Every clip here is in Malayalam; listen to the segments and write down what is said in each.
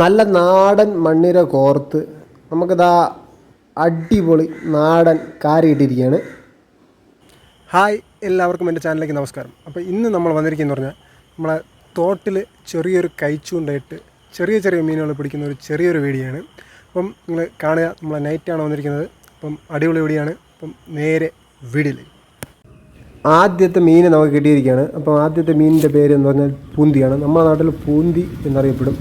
നല്ല നാടൻ മണ്ണിര കോർത്ത് നമുക്കിതാ അടിപൊളി നാടൻ കാരി കിട്ടിയിരിക്കുകയാണ് ഹായ് എല്ലാവർക്കും എന്റെ ചാനലിലേക്ക് നമസ്കാരം. അപ്പോൾ ഇന്ന് നമ്മൾ വന്നിരിക്കുന്നത് പറഞ്ഞാൽ നമ്മളെ തോട്ടിൽ ചെറിയൊരു കൈച്ചൂണ്ടായിട്ട് ചെറിയ ചെറിയ മീനുകൾ പിടിക്കുന്ന ഒരു ചെറിയൊരു വീടിയാണ് അപ്പം നിങ്ങൾ കാണുക നമ്മളെ നൈറ്റാണ് വന്നിരിക്കുന്നത്. അപ്പം അടിപൊളി വീടിയാണ് അപ്പം നേരെ വീടിൽ ആദ്യത്തെ മീൻ നമുക്ക് കിട്ടിയിരിക്കുകയാണ്. അപ്പം ആദ്യത്തെ മീനിന്റെ പേര് എന്ന് പറഞ്ഞാൽ പൂന്തിയാണ്. നമ്മുടെ നാട്ടിൽ പൂന്തി എന്നറിയപ്പെടും.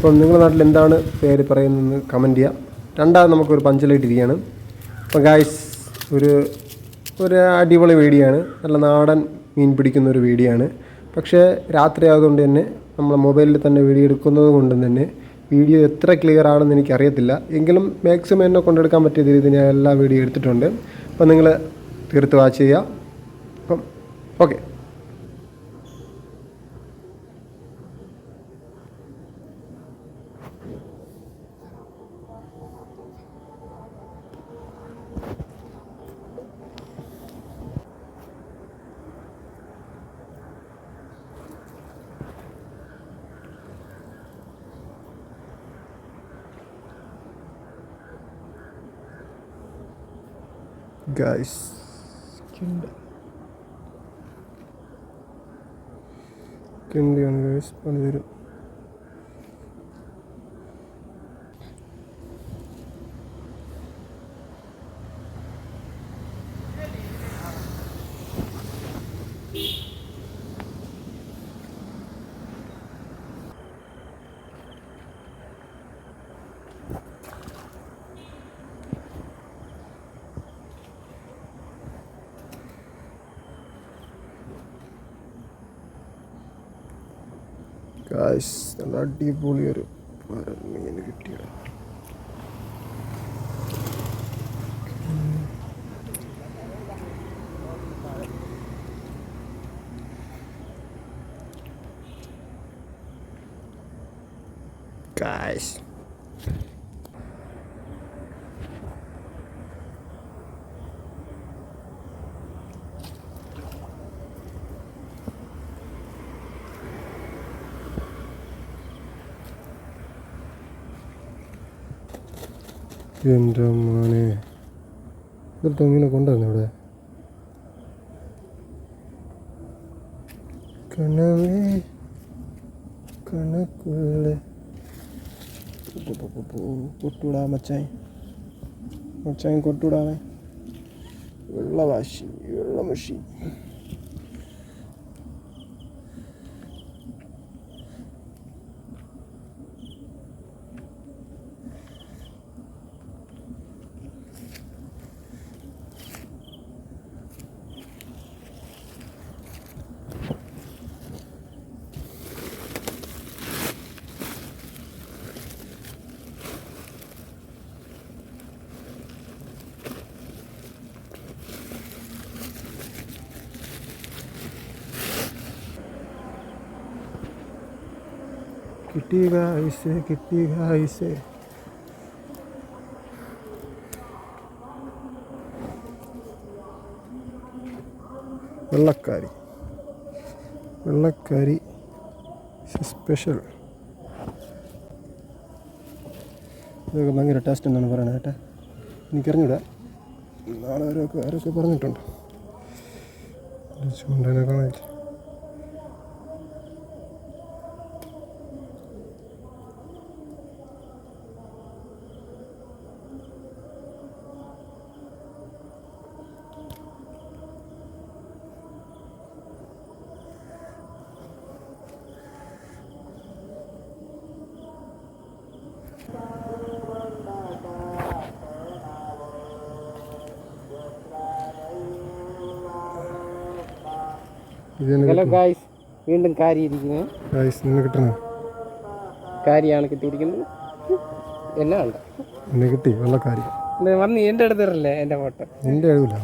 അപ്പം നിങ്ങളുടെ നാട്ടിൽ എന്താണ് പേര് പറയുന്നതെന്ന് കമന്റ് ചെയ്യാം. രണ്ടാമത് നമുക്കൊരു പഞ്ചലായിട്ടിരിക്കുകയാണ്. അപ്പം ഗായ്സ് ഒരു ഒരു അടിപൊളി വീഡിയോ ആണ്. നല്ല നാടൻ മീൻ പിടിക്കുന്ന ഒരു വീഡിയോ ആണ്. പക്ഷേ രാത്രി ആയതുകൊണ്ട് തന്നെ നമ്മൾ മൊബൈലിൽ തന്നെ വീഡിയോ എടുക്കുന്നത് കൊണ്ട് തന്നെ വീഡിയോ എത്ര ക്ലിയർ ആണെന്ന് എനിക്കറിയത്തില്ല. എങ്കിലും മാക്സിമം എന്നെ കൊണ്ടെടുക്കാൻ പറ്റിയ രീതിയിൽ ഞാൻ എല്ലാ വീഡിയോ എടുത്തിട്ടുണ്ട്. അപ്പം നിങ്ങൾ തീർത്ത് വാച്ച് ചെയ്യുക. അപ്പം ഓക്കെ ഗൈസ് കിണ്ടിയാണ് ഗൈസ് പണി ഗൈസ് നല്ല അടിപൊളി ഒരു മീൻ കിട്ടിയ ഗൈസ് എന്റെ മോനെ. ഇതൊക്കെ ഇങ്ങനെ കൊണ്ടുവന്നു ഇവിടെ? കണവേ കണക്കുള്ള കൊട്ടൂടാ മച്ചായി. മച്ചായി കൊട്ടൂടാവേ വെള്ളവാശി വെള്ളമഷി. കിട്ടിയ ഐസ് കിട്ടിയ ഐസ് വെള്ളക്കാരി. വെള്ളക്കാരി സ്പെഷ്യൽ ഇതൊക്കെ ഭയങ്കര ടേസ്റ്റ് എന്നാണ് പറയണത് കേട്ടോ. എനിക്കറിഞ്ഞൂടാ. നാളെ ആരൊക്കെ ആരൊക്കെ പറഞ്ഞിട്ടുണ്ട്? ചൂണ്ടനെ ഹലോ ഗായ്സ് വീണ്ടും കാരി ഇരിക്കുന്നു. ഗായ്സ് നിന്ന് കിട്ടണോ? കാരിയാണ് കിട്ടിയിരിക്കുന്നത്. എന്നാ ഉണ്ട്? കിട്ടി വെള്ളക്കാരി വന്ന് എന്റെ അടുത്ത് തരല്ലേ എന്റെ ഫോട്ടോ? എന്റെ കഴിവില്ല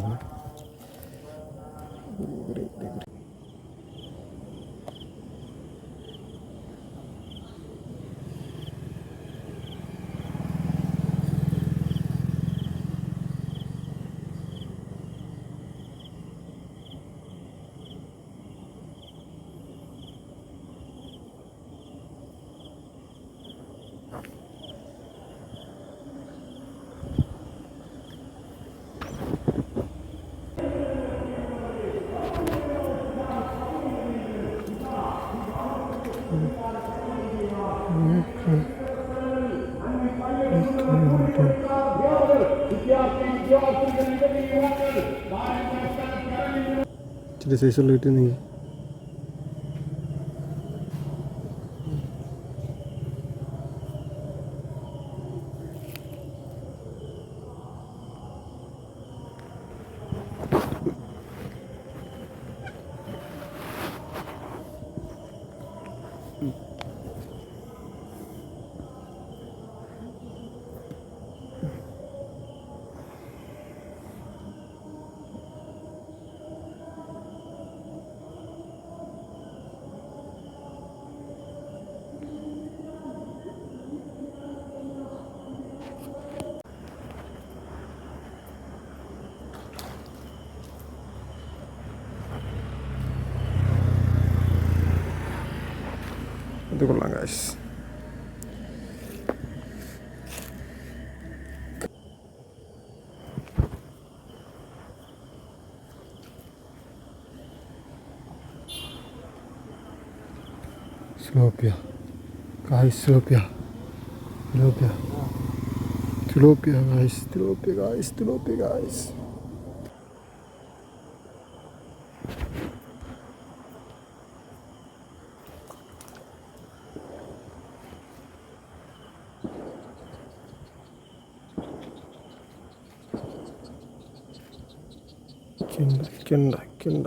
ഇച്ചിരി സൈസുള്ള കിട്ടി ഇത് കൊള്ളാം കാശ് Tilapia. Guys, tilapia. Tilapia. Tilapia, guys. Tilapia, guys. Tilapia, guys. കിണ്ട കിണ്ട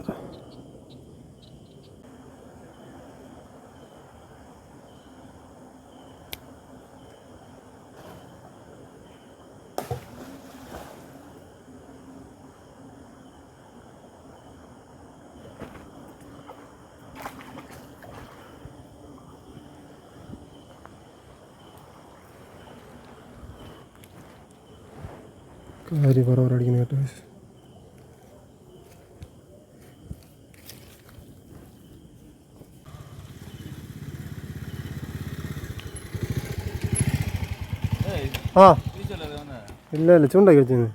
കാര്യം കുറവരടിക്കുന്ന കേട്ടോ guys. ആ. ഇല്ല ഇല്ല ചൂണ്ടാക്കി വെച്ചിരുന്നു